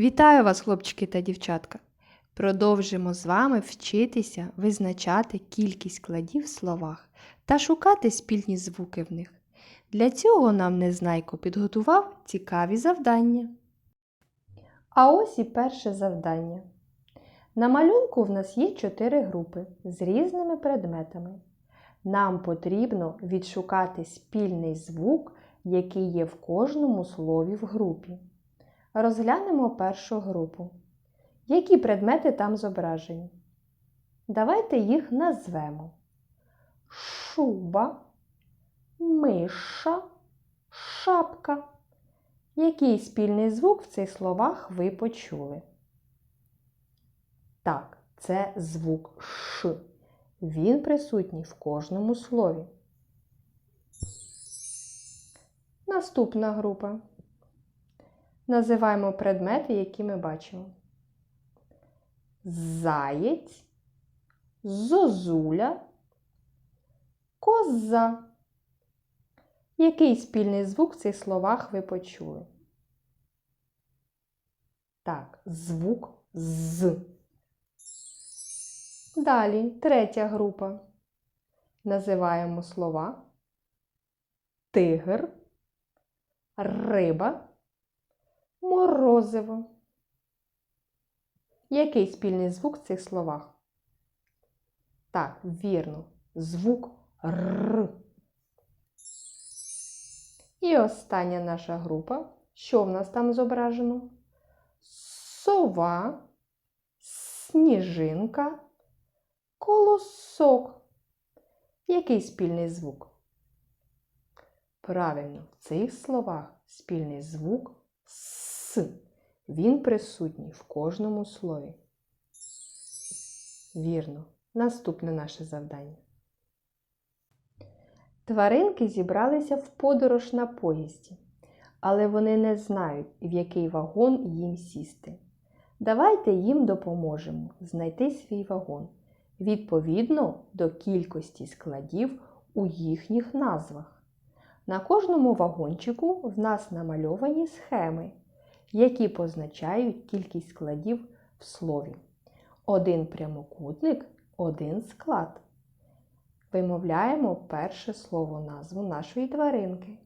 Вітаю вас, хлопчики та дівчатка! Продовжимо з вами вчитися визначати кількість складів в словах та шукати спільні звуки в них. Для цього нам Незнайко підготував цікаві завдання. А ось і перше завдання. На малюнку в нас є чотири групи з різними предметами. Нам потрібно відшукати спільний звук, який є в кожному слові в групі. Розглянемо першу групу. Які предмети там зображені? Давайте їх назвемо. Шуба, миша, шапка. Який спільний звук в цих словах ви почули? Так, це звук Ш. Він присутній в кожному слові. Наступна група. Називаємо предмети, які ми бачимо. Заєць, зозуля, коза. Який спільний звук в цих словах ви почули? Так, звук з. Далі третя група. Називаємо слова тигр, риба, морозиво. Який спільний звук в цих словах? Так, вірно, звук Р. І остання наша група. Що в нас там зображено? Сова, сніжинка, колосок. Який спільний звук? Правильно, в цих словах спільний звук С. Він присутній в кожному слові. Вірно. Наступне наше завдання. Тваринки зібралися в подорож на поїзді, але вони не знають, в який вагон їм сісти. Давайте їм допоможемо знайти свій вагон відповідно до кількості складів у їхніх назвах. На кожному вагончику в нас намальовані схеми, які позначають кількість складів в слові. Один прямокутник, один склад. Вимовляємо перше слово назву нашої тваринки.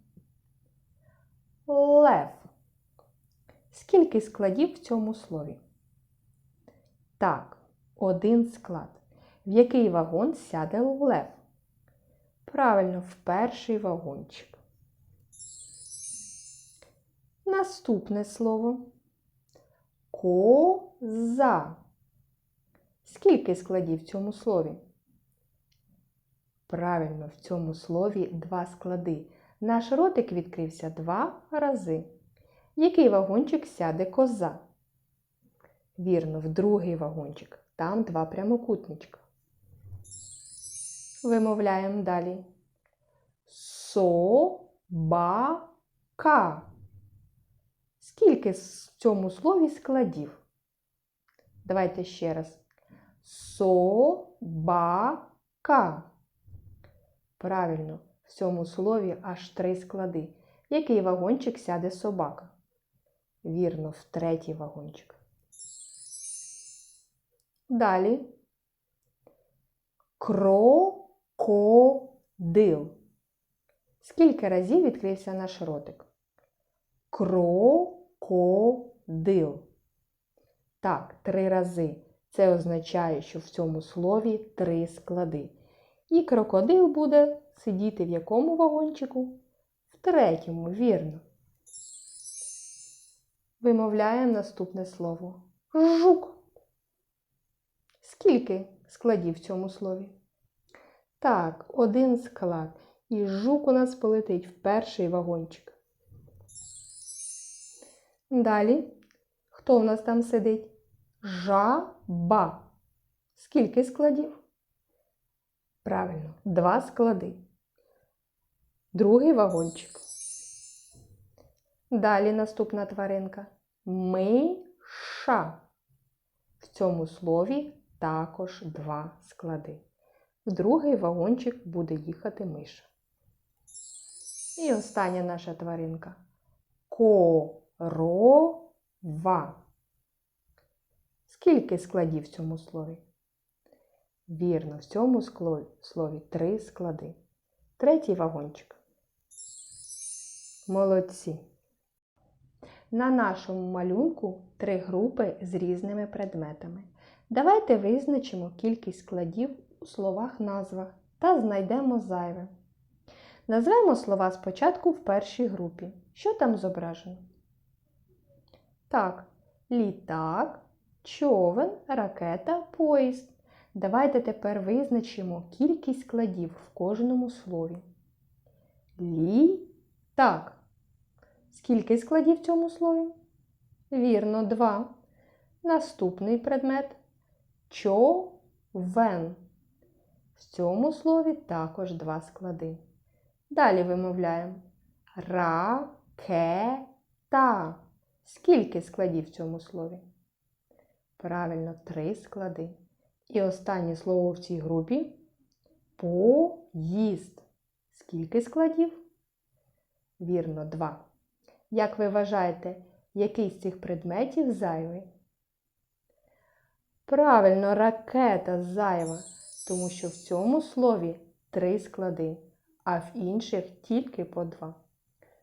Лев. Скільки складів в цьому слові? Так, один склад. В який вагон сяде лев? Правильно, в перший вагончик. Наступне слово коза. Скільки складів в цьому слові? Правильно, в цьому слові два склади. Наш ротик відкрився два рази. Який вагончик сяде коза? Вірно, в другий вагончик. Там два прямокутничка. Вимовляємо далі. Собака. Скільки в цьому слові складів? Давайте ще раз. Собака. Правильно, в цьому слові аж три склади. Який вагончик сяде собака? Вірно, в третій вагончик. Далі. Крокодил. Скільки разів відкрився наш ротик? Крокодил. Так, три рази. Це означає, що в цьому слові три склади. І крокодил буде сидіти в якому вагончику? В третьому, вірно. Вимовляємо наступне слово. Жук. Скільки складів в цьому слові? Так, один склад. І жук у нас полетить в перший вагончик. Далі, хто у нас там сидить? Жаба. Скільки складів? Правильно, два склади. Другий вагончик. Далі наступна тваринка. Миша. В цьому слові також два склади. В другий вагончик буде їхати миша. І остання наша тваринка. Корова. Скільки складів в цьому слові? Вірно, в цьому слові три склади. Третій вагончик. Молодці. На нашому малюнку три групи з різними предметами. Давайте визначимо кількість складів у словах-назвах та знайдемо зайве. Назвемо слова спочатку в першій групі. Що там зображено? Так, літак, човен, ракета, поїзд. Давайте тепер визначимо кількість складів в кожному слові. Літак. Скільки складів в цьому слові? Вірно, два. Наступний предмет човен. В цьому слові також два склади. Далі вимовляємо ракета. Скільки складів в цьому слові? Правильно, три склади. І останнє слово в цій групі поїзд. Скільки складів? Вірно, два. Як ви вважаєте, який з цих предметів зайвий? Правильно, ракета зайва, тому що в цьому слові три склади, а в інших тільки по два.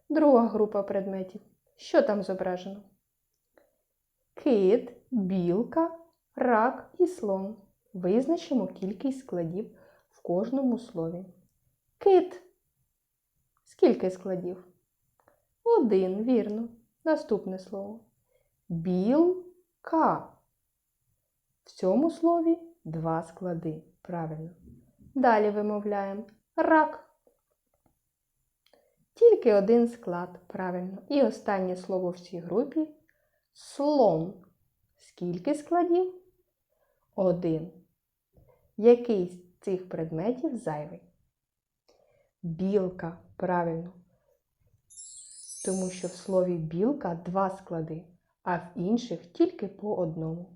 Друга група предметів. Що там зображено? Кит, білка, рак і слон. Визначимо кількість складів в кожному слові. Кит. Скільки складів? Один, вірно. Наступне слово. Білка. В цьому слові два склади. Правильно. Далі вимовляємо рак. Тільки один склад. Правильно. І останнє слово в цій групі слон. Скільки складів? Один. Який з цих предметів зайвий? Білка. Правильно. Тому що в слові білка два склади, а в інших тільки по одному.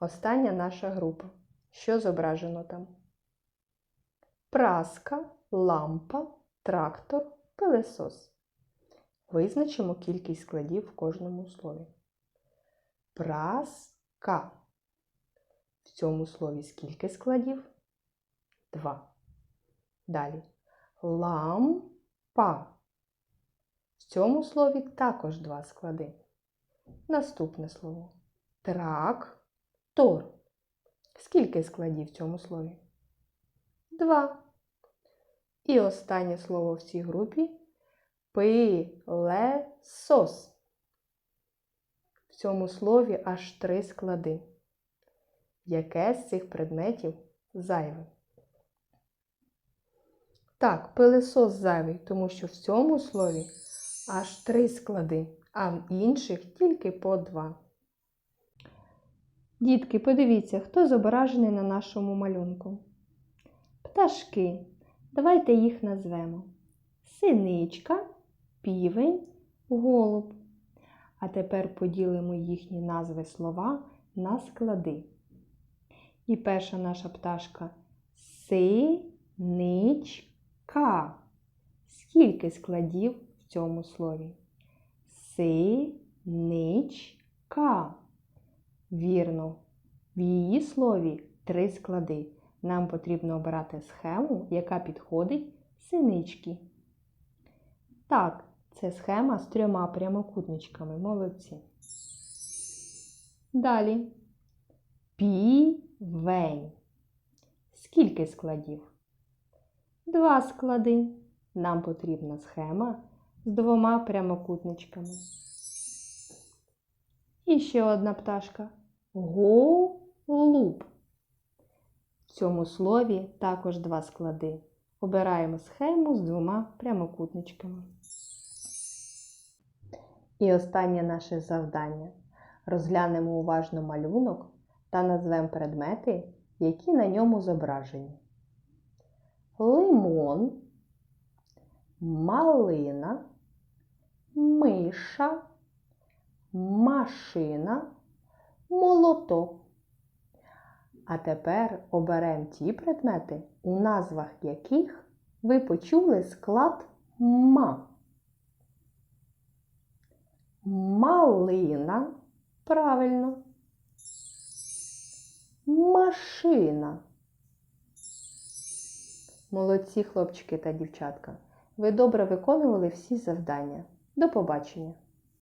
Остання наша група. Що зображено там? Праска, лампа, трактор, пилесос. Визначимо кількість складів в кожному слові. Праска. В цьому слові скільки складів? Два. Далі. Лампа. В цьому слові також два склади. Наступне слово. Трактор. Скільки складів в цьому слові? Два. І останнє слово в цій групі пилесос. В цьому слові аж три склади. Яке з цих предметів зайве? Так, пилесос зайвий, тому що в цьому слові аж три склади, а в інших тільки по два. Дітки, подивіться, хто зображений на нашому малюнку. Пташки. Давайте їх назвемо. Синичка, півень, голуб. А тепер поділимо їхні назви слова на склади. І перша наша пташка синичка. Скільки складів в цьому слові? Синичка. Вірно, в її слові три склади. Нам потрібно обрати схему, яка підходить синички. Так, це схема з трьома прямокутничками. Молодці. Далі. Півень. Скільки складів? Два склади. Нам потрібна схема з двома прямокутничками. І ще одна пташка. Голуб. В цьому слові також два склади. Обираємо схему з двома прямокутничками. І останнє наше завдання. Розглянемо уважно малюнок та назвемо предмети, які на ньому зображені. Лимон, малина, миша, машина, молоток. А тепер оберемо ті предмети, у назвах яких ви почули склад ма. Малина. Правильно. Машина. Молодці, хлопчики та дівчатка. Ви добре виконували всі завдання. До побачення!